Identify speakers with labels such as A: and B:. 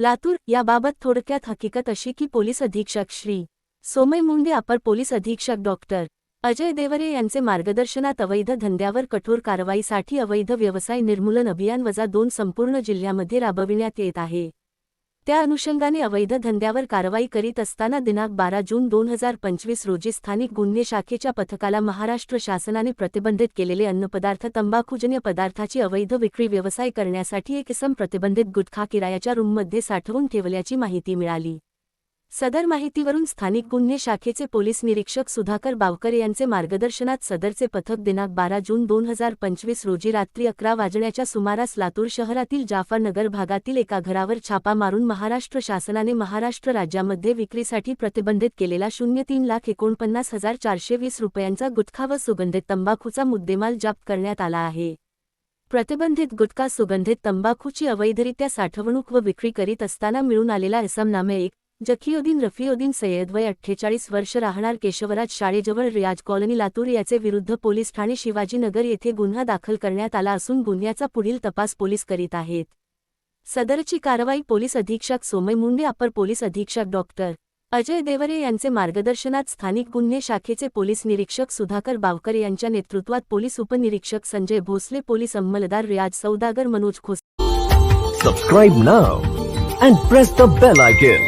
A: लातूर याबाबत थोडक्यात हकीकत अशी की पोलीस अधीक्षक श्री. सोमय मुंडे अपर पोलीस अधीक्षक डॉक्टर अजय देवरे यांचे मार्गदर्शनात अवैध धंद्यावर कठोर कारवाईसाठी अवैध व्यवसाय निर्मूलन अभियान वजा दोन संपूर्ण जिल्ह्यामध्ये राबविण्यात येत आहे. त्या अनुषंगाने अवैध धंद्यावर कारवाई करीत असताना दिनांक बारा जून दोन हजार पंचवीस रोजी स्थानिक गुन्हे शाखेच्या पथकाला महाराष्ट्र शासनाने प्रतिबंधित केलेले अन्नपदार्थ तंबाखूजन्य पदार्थाची अवैध विक्री व्यवसाय करण्यासाठी एक इसम प्रतिबंधित गुटखा किरायाच्या रूममध्ये साठवून ठेवल्याची माहिती मिळाली. सदर माहितीवरून स्थानिक गुन्हे शाखेचे पोलीस निरीक्षक सुधाकर बावकर यांचे मार्गदर्शनात सदरचे पथक दिनांक बारा जून दोन हजार पंचवीस रोजी रात्री अकरा वाजण्याच्या सुमारास लातूर शहरातील जाफरनगर भागातील एका घरावर छापा मारून महाराष्ट्र शासनाने महाराष्ट्र राज्यामध्ये विक्रीसाठी प्रतिबंधित केलेला शून्य तीन लाख एकोणपन्नास हजार चारशे वीस रुपयांचा गुटखा व सुगंधित तंबाखूचा मुद्देमाल जप्त करण्यात आला आहे. प्रतिबंधित गुटखा सुगंधित तंबाखूची अवैधरित्या साठवणूक व विक्री करीत असताना मिळून आलेला एसमनामे एक जखीउद्दीन रफीउद्दीन सय्यद वय अठ्ठेचाळीस वर्ष राहणार केशवराज शाळेजवळ रियाज कॉलनी लातूर याचे विरुद्ध पोलीस ठाणे शिवाजीनगर येथे गुन्हा दाखल करण्यात आला असून गुन्ह्याचा पुढील तपास पोलीस करीत आहेत. सदरची कारवाई पोलीस अधीक्षक सोमय मुंडे अपर पोलीस अधीक्षक डॉक्टर अजय देवरे यांचे मार्गदर्शनात स्थानिक गुन्हे शाखेचे पोलीस निरीक्षक सुधाकर बावकर यांच्या नेतृत्वात पोलीस उपनिरीक्षक संजय भोसले पोलीस अंमलदार रियाज सौदागर मनोज खोस
B: subscribe now and press the bell icon